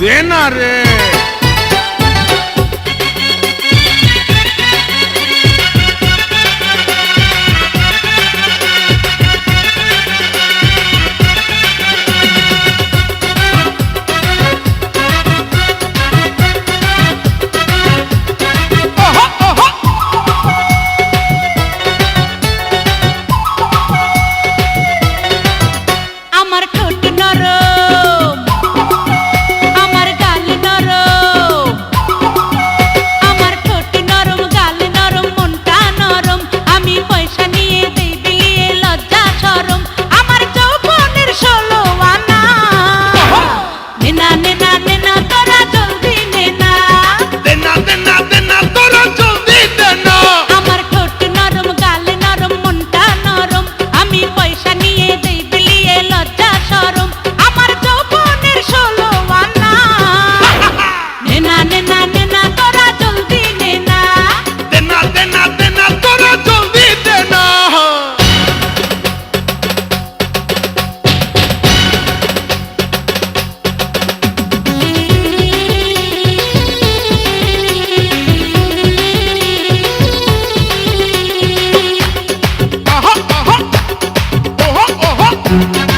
দে না রে tomorrow. Thank you.